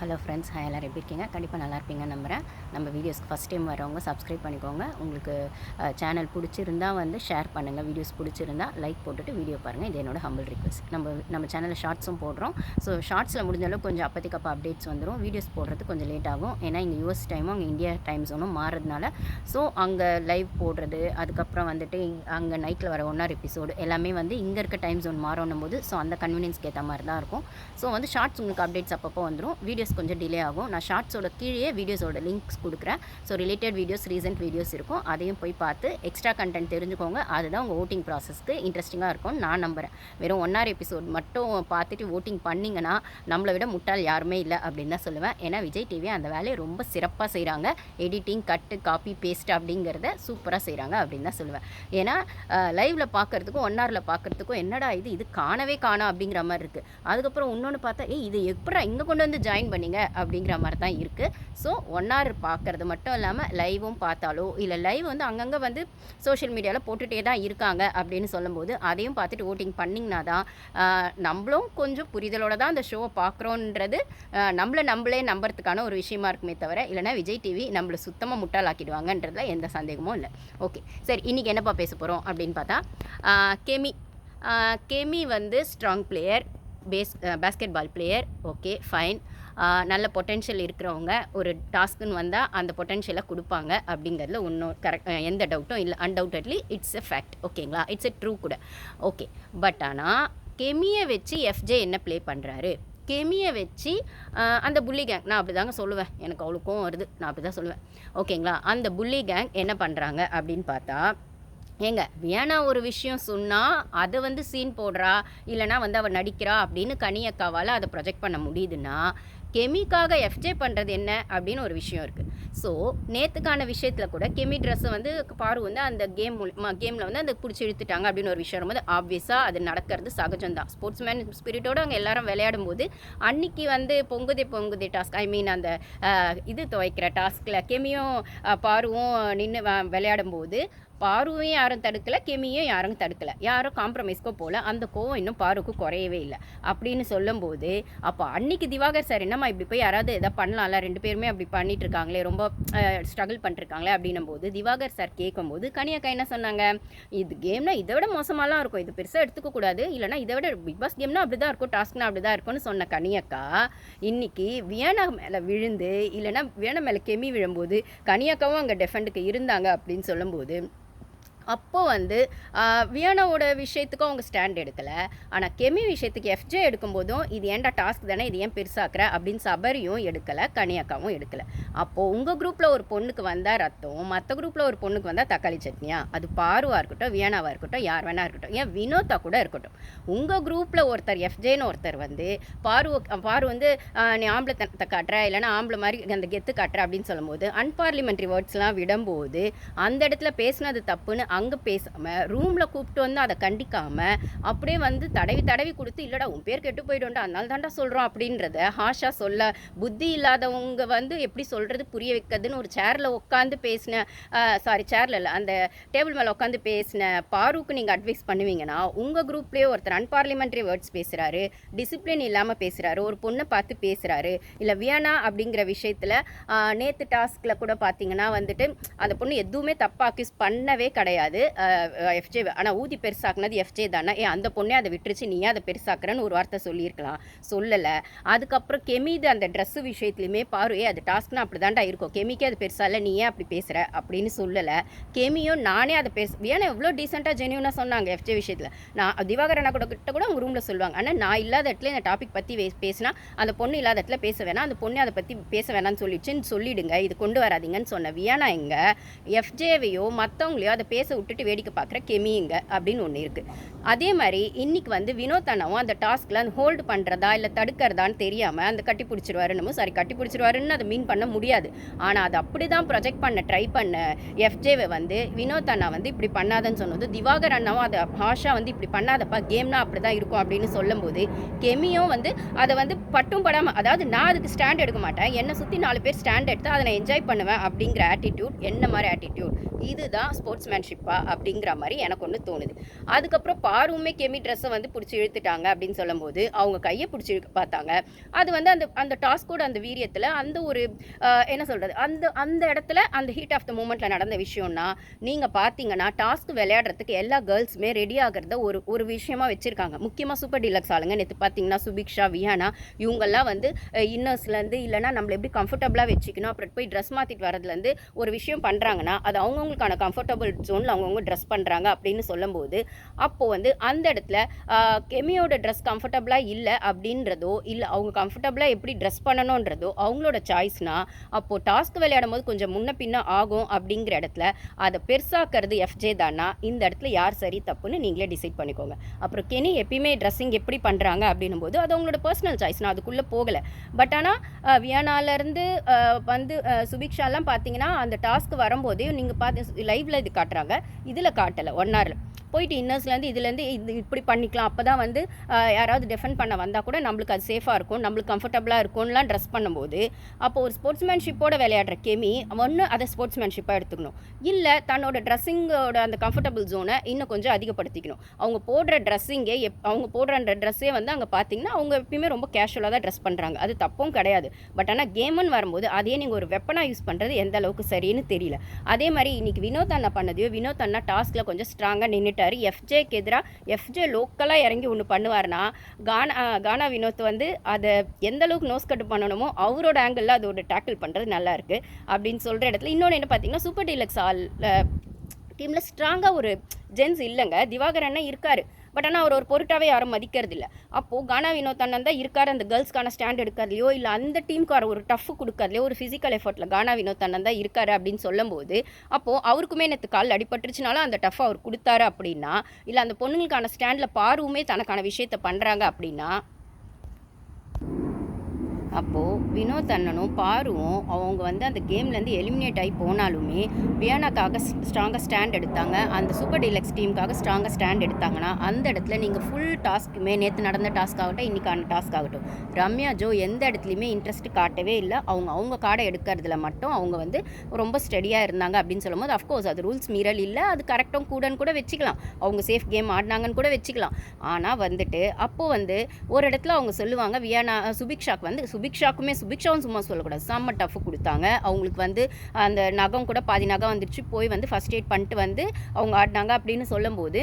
Hello friends hi எல்லோரும் எப்படி இருக்கீங்க? கண்டிப்பாக நல்லா இருப்பீங்க நம்புகிறேன் நம்ம வீடியோஸ்க்கு ஃபஸ்ட் டைம் வரவங்க சப்ஸ்கிரைப் பண்ணிக்கோங்க. உங்களுக்கு சேனல் பிடிச்சிருந்தா வந்து ஷேர் பண்ணுங்கள் வீடியோஸ் பிடிச்சிருந்தா லைக் போட்டுட்டு வீடியோ பாருங்கள் இது என்னோட ஹம்பிள் ரிக்வஸ்ட் நம்ம நம்ம சேனலில் ஷார்ட்ஸும் போடுறோம். ஸோ ஷார்ட்ஸில் முடிஞ்ச அளவுக்கு கொஞ்சம் அப்போதைக்கு அப்டேட்ஸ் வந்துடும் வீடியோஸ் போடுறது கொஞ்சம் லேட் ஆகும். ஏன்னா இங்கே யூஎஸ் டைமும் அங்கே இந்தியா டைம் ஜோனும் மாறுறதுனால. ஸோ அங்கே லைவ் போடுறது அதுக்கப்புறம் வந்துட்டு அங்கே நைட்டில் வர ஒன் எபிசோடு எல்லாமே வந்து இங்கே இருக்க டைம் ஜோன் மாறணும் போது ஸோ அந்த கன்வீனியன்ஸ்க்கு ஏற்ற மாதிரி தான் இருக்கும். ஸோ வந்து ஷார்ட்ஸ் உங்களுக்கு அப்டேட்ஸ் அப்பப்போ வந்துடும் வீடியோஸ் கொஞ்சம் டிலே ஆகும். நான் ஷார்ட்ஸோட கீழே வீடியோஸோட லிங்க்ஸ் கொடுக்குறேன். So related videos recent videos இருக்கும். அதையும் போய் பார்த்து எக்ஸ்ட்ரா கண்டென்ட் தெரிஞ்சுக்கோங்க. அதுதான் உங்கள் ஓட்டிங் ப்ராசஸ்க்கு இன்ட்ரெஸ்டிங்காக இருக்கும்னு நான் நம்புகிறேன் வெறும் ஒன்னார் எபிசோட் மட்டும் பார்த்துட்டு ஓட்டிங் பண்ணிங்கன்னா நம்மளை விட முட்டாள் யாருமே இல்லை அப்படின்னு தான் சொல்லுவேன். ஏன்னா விஜய் டிவி அந்த வேலையை ரொம்ப சிறப்பாக செய்கிறாங்க எடிட்டிங் கட்டு காப்பி பேஸ்ட் அப்படிங்கிறத சூப்பராக செய்கிறாங்க அப்படின்னு தான் சொல்லுவேன். ஏன்னா லைவில் பார்க்குறதுக்கும் ஒன் ஹவரில் பார்க்குறதுக்கும் என்னடா இது? இது காணவே காணா அப்படிங்கிற மாதிரி இருக்குது அதுக்கப்புறம் இன்னொன்று பார்த்தா ஏ இது எப்படா இங்கே கொண்டு வந்து ஜாயின் பண்ணிங்க அப்படிங்கிற மாதிரி தான் இருக்குது ஸோ ஒன் ஹவர் பார்க்குறது மட்டும் இல்லாமல் லைவும் பார்த்தாலோ இல்லை லைவ் வந்து அங்கங்கே வந்து சோஷியல் மீடியாவில் போட்டுகிட்டே தான் இருக்காங்க அப்படின்னு சொல்லும்போது அதையும் பார்த்துட்டு ஓட்டிங் பண்ணிங்கன்னா தான் நம்மளும் கொஞ்சம் புரிதலோட தான் அந்த ஷோவை பார்க்குறோன்றது நம்மளை நம்மளே நம்புறதுக்கான ஒரு விஷயமா இருக்குமே தவிர இல்லைனா விஜய் டிவி நம்மளை சுத்தமாக முட்டாளாக்கிடுவாங்கன்றதுல எந்த சந்தேகமும் இல்லை. ஓகே சரி இன்றைக்கி என்னப்பா பேச போகிறோம் அப்படின்னு பார்த்தா கெமி கெமி வந்து strong player base basketball player okay fine நல்ல பொட்டென்ஷியல் இருக்கிறவங்க ஒரு டாஸ்க்குன்னு வந்தால் அந்த பொட்டென்ஷியலை கொடுப்பாங்க அப்படிங்கிறதுல ஒன்றும் கரெக்ட் எந்த டவுட்டும் இல்லை. அன்டவுட்டட்லி இட்ஸ் எ ஃபேக்ட் ஓகேங்களா இட்ஸ் எ ட்ரூ கூட. ஓகே பட் ஆனால் கெமியை வச்சு எஃப்ஜே என்ன ப்ளே பண்ணுறாரு கெமியை வச்சு அந்த புள்ளி கேங் நான் அப்படி தாங்க சொல்லுவேன். எனக்கு அவ்வளோக்கும் வருது. நான் அப்படி தான் சொல்லுவேன் ஓகேங்களா அந்த புள்ளி கேங் என்ன பண்ணுறாங்க அப்படின்னு பார்த்தா ஏங்க வேணா ஒரு விஷயம் சொன்னால் அதை வந்து சீன் போடுறா இல்லைனா வந்து அவள் நடிக்கிறா அப்படின்னு கனியக்காவால் அதை ப்ரொஜெக்ட் பண்ண முடியுதுன்னா கெமிக்காக எஃப்ஜே பண்ணுறது என்ன அப்படின்னு ஒரு விஷயம் இருக்குது ஸோ நேற்றுக்கான விஷயத்தில் கூட கெமி ட்ரெஸ்ஸை வந்து பாரு வந்து அந்த கேம் மூலியமாக கேமில் வந்து அந்த பிடிச்சி இழுத்துட்டாங்க அப்படின்னு ஒரு விஷயம். வரும்போது ஆப்வியஸாக அது நடக்கிறது சகஜம்தான். ஸ்போர்ட்ஸ் மேன் ஸ்பிரிட்டோடு அங்கே எல்லாரும் விளையாடும் போது அன்னைக்கு வந்து பொங்குதே பொங்குதே டாஸ்க் ஐ மீன் அந்த இது துவைக்கிற டாஸ்கில் கெமியும் பாருவும் நின்று விளையாடும் போது பாருவையும் யாரும் தடுக்கலை கெமியும் யாரும் தடுக்கலை. யாரும் காம்ப்ரமைஸ்க்கோ போகல அந்த கோவம் இன்னும் பாருக்கு குறையவே இல்லை. அப்படின்னு சொல்லும்போது அப்போ அன்னைக்கு திவாகர் சார் என்னம்மா இப்படி போய் யாராவது எதாவது பண்ணலாம்ல? ரெண்டு பேருமே அப்படி பண்ணிட்டு இருக்காங்களே ரொம்ப ஸ்ட்ரகிள் பண்ணிருக்காங்களே அப்படின்னும் போது திவாகர் சார் கேட்கும்போது கனியாக்கா என்ன சொன்னாங்க? இது கேம்னா இதை விட மோசமாலாம் இருக்கும். இது பெருசாக எடுத்துக்க கூடாது. இல்லைனா இதை விட பிக் பாஸ் கேம்னா அப்படி தான் இருக்கும். டாஸ்க்னா அப்படி தான் இருக்கும்னு சொன்ன கனியக்கா இன்னைக்கு வியனா மேலே விழுந்து இல்லைனா வியனா மேலே கெமி விழும்போது கனியக்காவும் அங்கே டெஃபெண்டுக்கு இருந்தாங்க அப்படின்னு சொல்லும்போது அப்போ வந்து ஆஹ், வியானாவோட விஷயத்துக்கும் அவங்க ஸ்டாண்ட் எடுக்கலை. ஆனால் கெமி விஷயத்துக்கு எஃப்ஜே எடுக்கும்போதும் இது ஏன்டா டாஸ்க் தானே இது ஏன் பெருசாக்குற? அப்படின்னு சபரியும் எடுக்கலை கனியாக்காவும் எடுக்கலை. அப்போது உங்கள் குரூப்பில் ஒரு பொண்ணுக்கு வந்தால் ரத்தம் மற்ற குரூப்பில் ஒரு பொண்ணுக்கு வந்தால் தக்காளி சட்னியா? அது பாருவாக இருக்கட்டும் வியனாவாக இருக்கட்டும் யார் வேணா இருக்கட்டும். ஏன் வினோத்தா கூட இருக்கட்டும். உங்கள் குரூப்பில் ஒருத்தர் எஃப்ஜேன்னு ஒருத்தர் வந்து பாரு பாரு வந்து நீ ஆம்பளை தனத்தை காட்டுற இல்லைனா ஆம்பளை மாதிரி அந்த கெத்து காட்டுற அப்படின்னு சொல்லும்போது அன்பார்லிமெண்ட்ரி வேர்ட்ஸ்லாம் விடும்போது அந்த இடத்துல பேசினது தப்புன்னு அங்கே பேசாமல் ரூமில் கூப்பிட்டு வந்து அதை கண்டிக்காமல் அப்படியே வந்து தடவி தடவி கொடுத்து இல்லைடா உன் பேர் கெட்டு போயிடும்டா அதனால தாண்டா சொல்கிறோம் அப்படின்றத ஹாஷா சொல்ல புத்தி இல்லாதவங்க வந்து எப்படி சொல்கிறது புரிய வைக்கிறதுன்னு ஒரு சேரில் உட்காந்து பேசின சாரி சேரில் இல்லை அந்த டேபிள் மேலே உட்காந்து பேசின பாருக்கு நீங்கள் அட்வைஸ் பண்ணுவீங்கன்னா உங்கள் குரூப்லேயே ஒருத்தர் அன்பார்லிமெண்ட்ரி வேர்ட்ஸ் பேசுகிறாரு டிசிப்ளின் இல்லாமல் பேசுகிறாரு ஒரு பொண்ணை பார்த்து பேசுகிறாரு இல்லை வியனா அப்படிங்கிற விஷயத்தில் நேற்று டாஸ்கில் கூட பார்த்தீங்கன்னா வந்துட்டு அந்த பொண்ணு எதுவுமே தப்பாக அக்யூஸ் பண்ணவே கிடையாது. எஃப்ஜே ஆனால் ஊதி பெருசாக்குனது எஃப்ஜே தானே? ஏ அந்த பொண்ணே அதை விட்டுருச்சு நீ அதை பெருசாக்குறன்னு ஒரு வார்த்தை சொல்லியிருக்கலாம். சொல்லலை. அதுக்கப்புறம் கெமிது அந்த ட்ரெஸ்ஸு விஷயத்துலையுமே பாரு ஏ அது டாஸ்க்னா அப்படி தாண்டா இருக்கும். கெமிக்கே அது பெருசாக இல்லை நீ ஏன் அப்படி பேசுகிற அப்படின்னு சொல்லலை. கெமியும் நானே அதை பேச ஏன்னா எவ்வளோ டீசெண்டாக ஜென்யூனாக சொன்னாங்க எஃப்ஜே விஷயத்தில். நான் திவாகரனா கூட கிட்ட கூட அவங்க ரூமில் சொல்லுவாங்க. ஆனால் நான் இல்லாத இடத்துல இந்த டாபிக் பற்றி பேசினா அந்த பொண்ணு இல்லாத இடத்துல பேச வேணாம். அந்த பொண்ணு அதை பற்றி பேச வேணாம்னு சொல்லிடுச்சுன்னு சொல்லிடுங்க. இது கொண்டு வராதீங்கன்னு சொன்ன வியானா எங்கே? எஃப்ஜேவையோ மற்றவங்களையோ அதை பேச விட்டுட்டு வேடிக்கை பார்க்குற கெமிங்க அப்படின்னு ஒன்று இருக்குது அதே மாதிரி இன்னைக்கு வந்து வினோத் அண்ணாவும் அந்த டாஸ்கில் அந்த ஹோல்டு பண்ணுறதா இல்லை தடுக்கிறதான்னு தெரியாமல் அந்த கட்டி பிடிச்சிருவாருன்னு சாரி கட்டி பிடிச்சிருவாருன்னு அதை மீன் பண்ண முடியாது. ஆனால் அது அப்படி தான் ப்ரொஜெக்ட் பண்ண ட்ரை பண்ண எஃப்ஜேவை வந்து வினோத் அண்ணா வந்து இப்படி பண்ணாதன்னு சொன்னது திவாகர் அண்ணாவும் அதை ஹாஷா வந்து இப்படி பண்ணாதப்பா கேம்னா அப்படி தான் இருக்கும் அப்படின்னு சொல்லும்போது கெமியும் வந்து அதை வந்து பட்டும் படாமல் அதாவது நான் அதுக்கு ஸ்டாண்ட் எடுக்க மாட்டேன் என்னை சுற்றி நாலு பேர் ஸ்டாண்ட் எடுத்து அதை நான் என்ஜாய் பண்ணுவேன் அப்படிங்கிற ஆட்டிடியூட் என்ன மாதிரி ஆட்டிடியூட் இதுதான் ஸ்போர்ட்ஸ் ஸ்போர்ட்ஸ்மேன்ஷிப்பா அப்படிங்கிற மாதிரி எனக்கு ஒன்று தோணுது. அதுக்கப்புறம் பாருமே கெமி ட்ரெஸ்ஸை வந்து பிடிச்சி இழுத்துட்டாங்க அப்படின்னு சொல்லும்போது அவங்க கையை பிடிச்சி இழுக்க பார்த்தாங்க. அது வந்து அந்த அந்த டாஸ்கோட அந்த வீரியத்தில் அந்த ஒரு என்ன சொல்கிறது அந்த அந்த இடத்துல அந்த ஹீட் ஆஃப் த மூமெண்ட்டில் நடந்த விஷயம்னா நீங்கள் பார்த்தீங்கன்னா டாஸ்க் விளையாடுறதுக்கு எல்லா கேர்ள்ஸுமே ரெடி ஆகிறத ஒரு ஒரு விஷயமா வச்சுருக்காங்க. முக்கியமாக சூப்பர் டீலக்ஸ் ஆளுங்க நேற்று பார்த்தீங்கன்னா சுபிக்ஷா வியானா இவங்கெல்லாம் வந்து இன்னர்ஸ்லேருந்து இல்லைனா நம்மளை எப்படி கம்ஃபர்டபுளாக வச்சுக்கணும் அப்புறம் போய் ட்ரெஸ் மாற்றிட்டு வரதுலேருந்து ஒரு விஷயம் பண்ணுறாங்கன்னா அது அவங்கவுங்களுக்கான கம்ஃபர்டபுள் ஜோன் ஜோனில் அவங்கவுங்க ட்ரெஸ் பண்ணுறாங்க அப்படின்னு சொல்லும்போது அப்போது வந்து அந்த இடத்துல கெமியோட ட்ரெஸ் கம்ஃபர்டபுளாக இல்லை அப்படின்றதோ இல்லை அவங்க கம்ஃபர்டபுளாக எப்படி ட்ரெஸ் பண்ணணுன்றதோ அவங்களோட சாய்ஸ்னால் அப்போது டாஸ்க் விளையாடும் போது கொஞ்சம் முன்ன பின்ன ஆகும் அப்படிங்கிற இடத்துல அதை பெருசாக்கிறது எஃப்ஜே தானா இந்த இடத்துல யார் சரி தப்புன்னு நீங்களே டிசைட் பண்ணிக்கோங்க. அப்புறம் கெனி எப்பயுமே ட்ரெஸ்ஸிங் எப்படி பண்ணுறாங்க அப்படின்னும் போது அது அவங்களோட பர்சனல் சாய்ஸ் நான் அதுக்குள்ளே போகலை. பட் ஆனால் வியானாலேருந்து வந்து சுபிக்ஷாலாம் பார்த்தீங்கன்னா அந்த டாஸ்க் வரும்போதே நீங்கள் பார்த்து லைவில் இது காட்டுறாங்க. இதில் காட்டலை ஒன் ஹவரில் போயிட்டு இன்னர்ஸ்லேருந்து இதுலேருந்து இது இப்படி பண்ணிக்கலாம். அப்போ தான் வந்து யாராவது டிஃபெண்ட் பண்ண வந்தால் கூட நம்மளுக்கு அது சேஃபாக இருக்கும். நம்மளுக்கு கம்ஃபர்டபுளாக இருக்கும்லாம் ட்ரெஸ் பண்ணும்போது. அப்போ ஒரு ஸ்போர்ட்ஸ்மேன்ஷிப்போட விளையாடுற கெமி ஒன்று அதை ஸ்போர்ட்ஸ்மேன்ஷிப்பாக எடுத்துக்கணும். இல்லை தன்னோட ட்ரெஸ்ஸிங்கோட அந்த கம்ஃபர்டபுள் ஜோனை இன்னும் கொஞ்சம் அதிகப்படுத்திக்கணும். அவங்க போடுற ட்ரெஸ்ஸிங்கே எப் அவங்க போடுற அந்த ட்ரெஸ்ஸே வந்து அங்கே பார்த்தீங்கன்னா அவங்க எப்பயுமே ரொம்ப கேஷுவலாக தான் ட்ரெஸ் பண்ணுறாங்க அது தப்பும் கிடையாது. பட் ஆனால் கேமுன்னு வரும்போது அதே நீங்கள் ஒரு வெப்பனாக யூஸ் பண்ணுறது எந்த அளவுக்கு சரின்னு தெரியல. அதே மாதிரி இன்றைக்கி வினோத் அண்ணா பண்ணதையோ வினோத் அண்ணா டாஸ்கில் கொஞ்சம் ஸ்ட்ராங்காக நின்றுட்டு நின்றுட்டாரு எஃப்ஜேக்கு எதிராக எஃப்ஜே லோக்கலாக இறங்கி ஒன்று பண்ணுவார்னா கானா கானா வினோத் வந்து அதை எந்த அளவுக்கு நோஸ் கட்டு பண்ணணுமோ அவரோட ஆங்கிளில் அதோட டேக்கிள் பண்ணுறது நல்லாயிருக்கு அப்படின்னு சொல்கிற இடத்துல. இன்னொன்று என்ன பார்த்தீங்கன்னா சூப்பர் டீலக்ஸ் ஆல் டீமில் ஸ்ட்ராங்காக ஒரு ஜென்ஸ் இல்லைங்க. திவாகர் அண்ணன் இருக்காரு. பட் ஆனால் அவர் ஒரு பொருட்டாவே யாரும் மதிக்கிறது இல்லை அப்போது கானா வினோத் அண்ணன் தான் இருக்கார் அந்த கேர்ள்ஸ்க்கான ஸ்டாண்ட் எடுக்கிறதுலையோ இல்லை அந்த டீமுக்கு ஒரு டஃப் கொடுக்கறதுலையோ ஒரு ஃபிசிக்கல் எஃபர்ட்டில் கானா வினோத் அண்ணன் தான் இருக்காரு அப்படின்னு சொல்லும்போது அப்போது அவருக்குமே எனக்கு கால் அடிபட்டுருச்சுனாலும் அந்த டஃப் அவர் கொடுத்தாரு அப்படின்னா இல்லை அந்த பொண்ணுங்களுக்கான ஸ்டாண்டில் பாருவுமே தனக்கான விஷயத்த பண்ணுறாங்க அப்படின்னா அப்போது வினோத் அண்ணனும் பாருவும் அவங்க வந்து அந்த கேம்லேருந்து எலிமினேட் ஆகி போனாலுமே வியானாக்காக ஸ்ட்ராங்காக ஸ்டாண்ட் எடுத்தாங்க. அந்த சூப்பர் டீலக்ஸ் டீமுக்காக ஸ்ட்ராங்காக ஸ்டாண்ட் எடுத்தாங்கன்னா அந்த இடத்துல நீங்கள் ஃபுல் டாஸ்க்குமே நேற்று நடந்த டாஸ்க் ஆகட்டும் இன்றைக்கான டாஸ்க் ஆகட்டும். ரம்யா ஜோ எந்த இடத்துலையுமே இன்ட்ரெஸ்ட் காட்டவே இல்லை. அவங்க அவங்க கார்டை எடுக்கிறதுல மட்டும் அவங்க வந்து ரொம்ப ஸ்டடியாக இருந்தாங்க அப்படின்னு சொல்லும்போது அஃப்கோர்ஸ் அது ரூல்ஸ் மீறல் இல்லை. அது கரெக்டும் கூடன்னு கூட வச்சுக்கலாம். அவங்க சேஃப் கேம் ஆடினாங்கன்னு கூட வச்சுக்கலாம். ஆனால் வந்துட்டு அப்போது வந்து ஒரு இடத்துல அவங்க சொல்லுவாங்க வியானா சுபிக்ஷாக்கு வந்து சுபிக்ஷாக்குமே சுபிக்ஷாவும் சும்மா சொல்லக்கூடாது. செம்ம டஃப் கொடுத்தாங்க. அவங்களுக்கு வந்து அந்த நகம் கூட பாதி நகம் வந்துடுச்சு போய் வந்து ஃபஸ்ட் எய்ட் பண்ணிட்டு வந்து அவங்க ஆடினாங்க அப்படின்னு சொல்லும்போது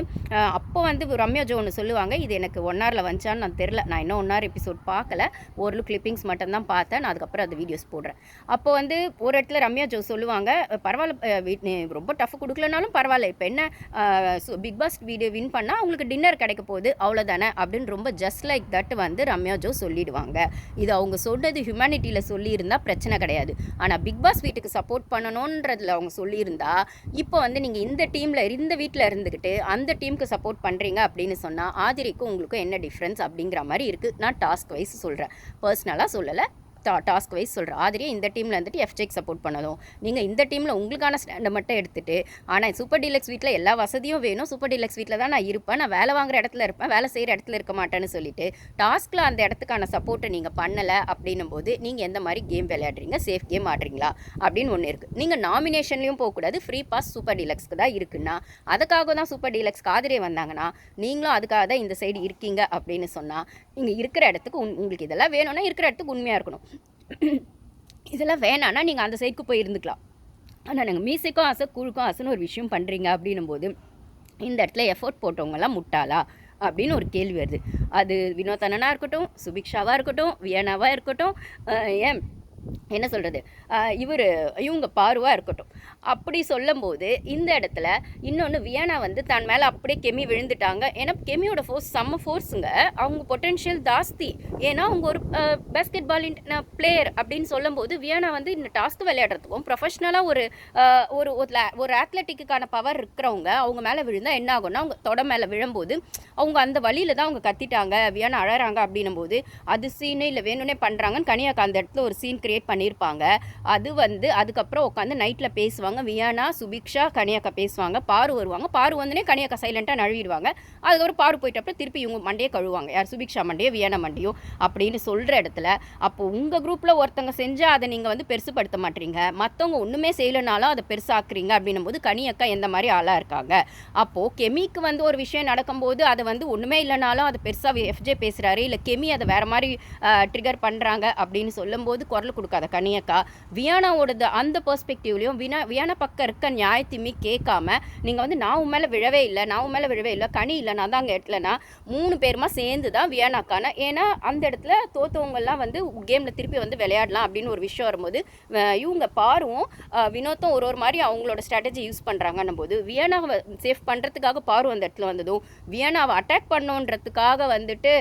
அப்போ வந்து ரம்யா ஜோ ஒன்று சொல்லுவாங்க இது எனக்கு ஒன் ஹவரில் வந்துச்சான்னு நான் தெரில நான் இன்னும் ஒன் ஹவர் எபிசோட் பார்க்கல. ஒரு கிளிப்பிங்ஸ் மட்டும்தான் பார்த்தேன். நான் அதுக்கப்புறம் அந்த வீடியோஸ் போடுறேன். அப்போ வந்து ஒரு இடத்துல ரம்யா ஜோ சொல்லுவாங்க பரவாயில்ல ரொம்ப டஃப் கொடுக்கலனாலும் பரவாயில்ல. இப்போ என்ன பிக் பாஸ் வீடியோ வின் பண்ணால் அவங்களுக்கு டின்னர் கிடைக்க போகுது. அவ்வளோதானே அப்படின்னு ரொம்ப ஜஸ்ட் லைக் தட் வந்து ரம்யா ஜோ சொல்லிடுவாங்க. இது அவங்க சொன்னது ஹியூமனிட்டியில் சொல்லியிருந்தால் பிரச்சனை கிடையாது. ஆனால் பிக் பாஸ் வீட்டுக்கு சப்போர்ட் பண்ணணுன்றதில் அவங்க சொல்லியிருந்தா இப்போ வந்து நீங்கள் இந்த டீமில் இந்த வீட்டில் இருந்துக்கிட்டு அந்த டீமுக்கு சப்போர்ட் பண்ணுறீங்க அப்படின்னு சொன்னால் ஆதிரிக்கும் உங்களுக்கும் என்ன டிஃப்ரென்ஸ் அப்படிங்கிற மாதிரி இருக்குது நான் டாஸ்க் வைஸ் சொல்கிறேன் பர்சனலாக சொல்லலை. டா டாஸ்க் வைஸ் சொல்கிறேன் ஆதிரியை இந்த டீமில் வந்துட்டு எஃப்ஜேக் சப்போர்ட் பண்ணணும் நீங்கள் இந்த டீமில் உங்களுக்கான ஸ்டாண்டை மட்டும் எடுத்துட்டு ஆனால் சூப்பர் டீலக்ஸ் வீட்டில் எல்லா வசதியும் வேணும். சூப்பர் டீலக்ஸ் வீட்டில் தான் நான் இருப்பேன். நான் வேலை வாங்குற இடத்துல இருப்பேன். வேலை செய்கிற இடத்துல இருக்க மாட்டேன்னு சொல்லிட்டு டாஸ்கில் அந்த இடத்துக்கான சப்போர்ட்டை நீங்கள் பண்ணலை அப்படின்னும் போது நீங்கள் எந்த மாதிரி கேம் விளையாடுறீங்க? சேஃப் கேம் ஆடுறீங்களா? அப்படின்னு ஒன்று இருக்குது நீங்கள் நாமினேஷன்லையும் போகக்கூடாது ஃப்ரீ பாஸ் சூப்பர் டீலக்ஸ்க்கு தான் இருக்குன்னா அதுக்காக தான் சூப்பர் டீலக்ஸ் காதிரே வந்தாங்கன்னா நீங்களும் அதுக்காக தான் இந்த சைடு இருக்கீங்க அப்படின்னு சொன்னால் நீங்கள் இருக்கிற இடத்துக்கு உங்களுக்கு இதெல்லாம் வேணும்னா இருக்கிற இடத்துக்கு உண்மையாக இருக்கணும். இதெல்லாம் வேணான்னா நீங்கள் அந்த சைடுக்கு போய் இருந்துக்கலாம். ஆனால் நாங்கள் மீசைக்கும் ஆசை கூழுக்கும் ஆசைன்னு ஒரு விஷயம் பண்ணுறீங்க அப்படின்னும் போது இந்த இடத்துல எஃபோர்ட் போட்டவங்கெல்லாம் முட்டாளா? அப்படின்னு ஒரு கேள்வி வருது. அது வினோத் இருக்கட்டும் சுபிக்ஷாவாக இருக்கட்டும் வியனாவாக இருக்கட்டும் ஏன் என்ன சொல்கிறது இவர் இவங்க பாருவாக இருக்கட்டும். அப்படி சொல்லும்போது இந்த இடத்துல இன்னொன்று வியனா வந்து தன் மேலே அப்படியே கெமி விழுந்துட்டாங்க. ஏன்னா கெமியோட ஃபோர்ஸ் செம்ம ஃபோர்ஸுங்க அவங்க பொட்டென்ஷியல் ஜாஸ்தி. ஏன்னா அவங்க ஒரு பேஸ்கெட் பால் பிளேயர் அப்படின்னு சொல்லும்போது வியனா வந்து இந்த டாஸ்க் விளையாடுறதுக்கும் ப்ரொஃபஷ்னலாக ஒரு ஒரு ஒரு la- ஒரு ஆத்லெட்டிக்கான பவர் இருக்கிறவங்க அவங்க மேலே விழுந்தால் என்ன ஆகும்னா அவங்க தொட மேலே விழும்போது அவங்க அந்த வழியில் தான் அவங்க கத்திட்டாங்க வியனா அழகிறாங்க அப்படின்னும் போது அது சீனு இல்லை வேணும்னே பண்ணுறாங்கன்னு கனியாக்கு அந்த இடத்துல ஒரு சீன் கிரியேட் பண்ணியிருப்பாங்க. அது வந்து அதுக்கப்புறம் உட்காந்து நைட்டில் பேசுவாங்க. வியானா சுபிக்ஷா கனியாக்கா பேசுவாங்க. பாரு வருவாங்க. பாரு வந்தோடனே கனியாக்கா சைலண்ட்டாக நழுவிடுவாங்க. அதுக்கப்புறம் பாரு போயிட்ட அப்புறம் திருப்பி இவங்க மண்டையை கழுவாங்க யார்? சுபிக்ஷா மண்டையோ வியானா மண்டையோ அப்படின்னு சொல்கிற இடத்துல அப்போ உங்கள் குரூப்பில் ஒருத்தங்க செஞ்சால் அதை நீங்கள் வந்து பெருசுப்படுத்த மாட்டீங்க. மற்றவங்க ஒன்றுமே செய்யலைனாலும் அதை பெருசாக்குறீங்க அப்படின்னும் போது கனியக்கா எந்த மாதிரி ஆளாக இருக்காங்க? அப்போது கெமிக்கு வந்து ஒரு விஷயம் நடக்கும்போது அதை வந்து ஒன்றுமே இல்லைனாலும் அதை பெருசாக எஃப்ஜே பேசுகிறாரு இல்லை கெமி அதை வேறு மாதிரி ட்ரிகர் பண்ணுறாங்க அப்படின்னு சொல்லும்போது குரல் கொடுக்காத கனியக்கா வியானாவோடது அந்த பெர்ஸ்பெக்டிவ்லையும் வினா வியானா பக்கம் இருக்க நியாயத்தையுமே கேட்காம நீங்கள் வந்து நான் உன் மேலே விழவே இல்லை நான் உன் மேலே விழவே இல்லை கனி இல்லை நான் தான் அங்கே இடத்துலனா மூணு பேருமா சேர்ந்து தான் வியானாக்கான ஏன்னா அந்த இடத்துல தோத்தவங்கெல்லாம் வந்து கேமில் திருப்பி வந்து விளையாடலாம் அப்படின்னு ஒரு விஷயம் வரும்போது இவங்க பாருவும் வினோத்தும் ஒரு ஒரு மாதிரி அவங்களோட ஸ்ட்ராட்டஜி யூஸ் பண்ணுறாங்கன்னும் போது வியனாவை சேஃப் பண்ணுறதுக்காக பாரு அந்த இடத்துல வந்ததும் வியனாவை அட்டாக் பண்ணோன்றதுக்காக வந்துட்டு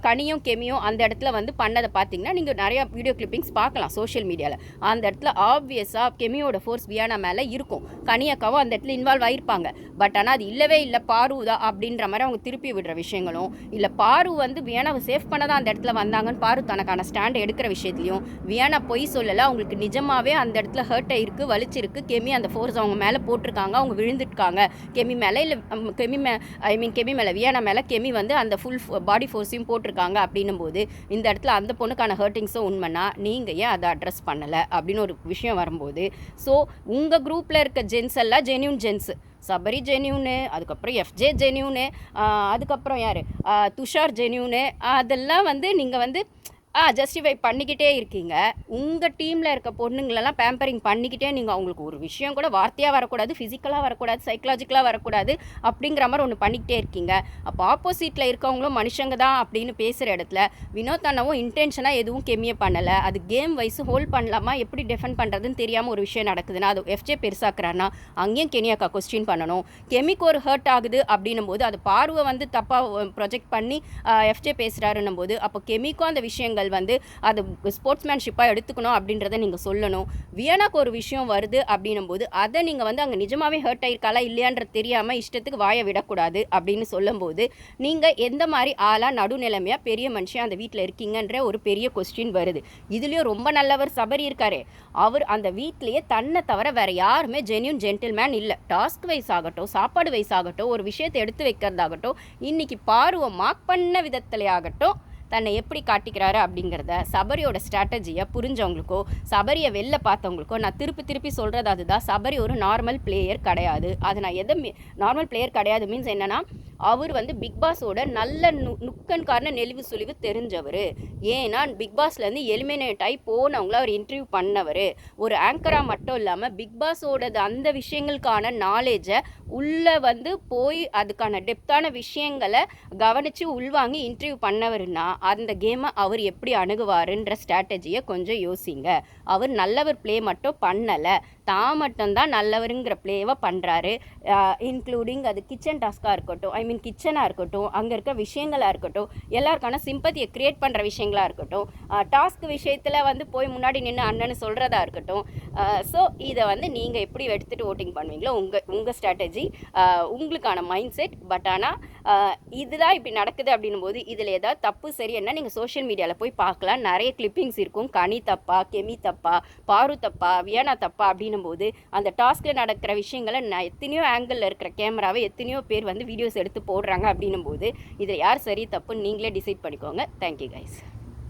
கனியும் கெமியும் அந்த இடத்துல வந்து பண்ணதை பார்த்தீங்கன்னா நீங்கள் நிறையா வீடியோ கிளிப்பிங்ஸ் பார்க்கலாம் சோஷியல் மீடியாவில் அந்த இடத்துல ஆப்வியஸாக கெமியோட ஃபோர்ஸ் வியானா மேலே இருக்கும். கனியக்காவும் அந்த இடத்துல இன்வால்வ் ஆகிருப்பாங்க பட் ஆனால் அது இல்லவே இல்லை பாரு அப்படின்ற மாதிரி அவங்க திருப்பி விடுற விஷயங்களும் இல்லை பாரு வந்து வியானாவை சேஃப் பண்ண தான் அந்த இடத்துல வந்தாங்கன்னு பாரு தனக்கான ஸ்டாண்ட் எடுக்கிற விஷயத்துலையும் வியானா பொய் சொல்லலை அவங்களுக்கு நிஜமாகவே அந்த இடத்துல ஹர்ட் ஆகிருக்கு வலிச்சிருக்கு. கெமி அந்த ஃபோர்ஸ் அவங்க மேலே போட்டிருக்காங்க அவங்க விழுந்துருக்காங்க. கெமி மேலே இல்லை கெமி மே ஐ மீன் கெமி மேலே வியானா மேலே கெமி வந்து அந்த ஃபுல் பாடி ஃபோர்ஸையும் போட்டிருக்காங்க அப்படின்னும் போது இந்த இடத்துல அந்த பொண்ணுக்கான ஹர்ட்டிங்ஸும் உண்மைனா நீங்கள் ஏன் அதை அட்ரஸ் பண்ணலை அப்படின்னு ஒரு விஷயம் வரும்போது ஸோ உங்கள் குரூப்பில் இருக்க ஜென்ஸ் எல்லாம் ஜென்யூன் ஜென்ஸு சபரி ஜென்யூனு அதுக்கப்புறம் எஃப்ஜே ஜென்யூனு அதுக்கப்புறம் யார்? துஷார் ஜென்யூனு அதெல்லாம் வந்து நீங்கள் வந்து ஆ ஜஸ்டிஃபை பண்ணிக்கிட்டே இருக்கீங்க. உங்கள் டீமில் இருக்க பொண்ணுங்களெல்லாம் பேம்பரிங் பண்ணிக்கிட்டே நீங்கள் அவங்களுக்கு ஒரு விஷயம் கூட வார்த்தையாக வரக்கூடாது ஃபிசிக்கலாக வரக்கூடாது சைக்கலாஜிக்கலாக வரக்கூடாது அப்படிங்கிற மாதிரி ஒன்று பண்ணிக்கிட்டே இருக்கீங்க. அப்போ ஆப்போசிட்டில் இருக்கவங்களும் மனுஷங்க தான் அப்படின்னு பேசுகிற இடத்துல வினோத் அண்ணாவும் இன்டென்ஷனாக எதுவும் கெமியை பண்ணலை. அது கேம் வைஸ் ஹோல்ட் பண்ணலாமா? எப்படி டிஃபெண்ட் பண்ணுறதுன்னு தெரியாமல் ஒரு விஷயம் நடக்குதுன்னா அது எஃப்ஜே பெருசாக்குறான்னா அங்கேயும் கெனியாக்கா கொஸ்டின் பண்ணணும். கெமிக்கு ஒரு ஹர்ட் ஆகுது அப்படின்னும் போது அது பார்வை வந்து தப்பாக ப்ரொஜெக்ட் பண்ணி எஃப்ஜே பேசுகிறாருன்னும் போது அப்போ கெமிக்கும் அந்த விஷயங்கள் வந்து அது ஸ்போர்ட்ஸ்மேன்ஷிப்பாக எடுத்துக்கணும் அப்படின்றத நீங்கள் சொல்லணும். வியனாக்கு ஒரு விஷயம் வருது அப்படின்னும் போது அதை நீங்கள் வந்து அங்கே நிஜமாவே ஹர்ட் ஆயிருக்காளா இல்லையான்றது தெரியாமல் இஷ்டத்துக்கு வாயை விடக்கூடாது அப்படின்னு சொல்லும்போது நீங்கள் எந்த மாதிரி ஆளாக நடுநிலைமையாக பெரிய மனுஷன் அந்த வீட்டில் இருக்கீங்கன்ற ஒரு பெரிய கொஸ்டின் வருது. இதுலேயும் ரொம்ப நல்லவர் சபரி இருக்காரே. அவர் அந்த வீட்லேயே தன்னை தவிர வேற யாருமே ஜென்யூன் ஜென்டில்மேன் இல்லை. டாஸ்க் வைஸ் ஆகட்டும் சாப்பாடு வைஸ் ஆகட்டும் ஒரு விஷயத்தை எடுத்து வைக்கிறதாகட்டும் இன்னைக்கு பார்வை மார்க் பண்ண விதத்திலே ஆகட்டும் தன்னை எப்படி காட்டிக்கிறாரு அப்படிங்கிறத சபரியோட ஸ்ட்ராட்டஜியை புரிஞ்சவங்களுக்கோ சபரியை வெளில பார்த்தவங்களுக்கோ நான் திருப்பி திருப்பி சொல்கிறது அதுதான். சபரி ஒரு நார்மல் பிளேயர் கிடையாது. அது நான் எதை நார்மல் பிளேயர் கிடையாது மீன்ஸ் என்னென்னா அவர் வந்து பிக் பாஸோட நல்ல நு நுக்கன் காரண நெளிவு சுழிவு தெரிஞ்சவர். ஏன்னா பிக் பாஸ்லேருந்து எலிமினேட் ஆகி போனவங்கள அவர் இன்டர்வியூ பண்ணவர். ஒரு ஆங்கராக மட்டும் இல்லாமல் பிக்பாஸோடது அந்த விஷயங்களுக்கான நாலேஜை உள்ளே வந்து போய் அதுக்கான டெப்த்தான விஷயங்களை கவனித்து உள்வாங்கி இன்டர்வியூ பண்ணவர்னா அந்த கேமை அவர் எப்படி அணுகுவாருன்ற ஸ்ட்ராட்டஜியை கொஞ்சம் யோசிங்க. அவர் நல்லவர் ப்ளே மட்டும் பண்ணலை. தான் மட்டும்தான் நல்லவருங்கிற ப்ளேவை பண்ணுறாரு இன்க்ளூடிங் அது கிச்சன் டாஸ்க்காக இருக்கட்டும் ஐ மீன் கிச்சனாக இருக்கட்டும் அங்கே இருக்க விஷயங்களாக இருக்கட்டும் எல்லாருக்கான சிம்பத்தியை க்ரியேட் பண்ணுற விஷயங்களாக இருக்கட்டும் டாஸ்க் விஷயத்தில் வந்து போய் முன்னாடி நின்று அண்ணன்னு சொல்கிறதா இருக்கட்டும் ஸோ இதை வந்து நீங்கள் எப்படி எடுத்துகிட்டு ஓட்டிங் பண்ணுவீங்களோ உங்கள் உங்கள் ஸ்ட்ராட்டஜி உங்களுக்கான மைண்ட் செட் பட் ஆனால் இதுதான் இப்படி நடக்குது அப்படின்னும் போது இதில் ஏதாவது தப்பு செய் என்ன நீங்கள் சோஷியல் மீடியாவில் போய் பார்க்கலாம். நிறைய கிளிப்பிங்ஸ் இருக்கும். கனி தப்பா கெமி தப்பா பாரு தப்பா வியானா தப்பா அப்படின்னும் போது அந்த டாஸ்கில் நடக்கிற விஷயங்களை நான் எத்தனையோ ஆங்கிளில் இருக்கிற கேமராவை எத்தனையோ பேர் வந்து வீடியோஸ் எடுத்து போடுறாங்க அப்படின்னும் போது இதில் யார் சரி தப்புன்னு நீங்களே டிசைட் பண்ணிக்கோங்க. Thank you guys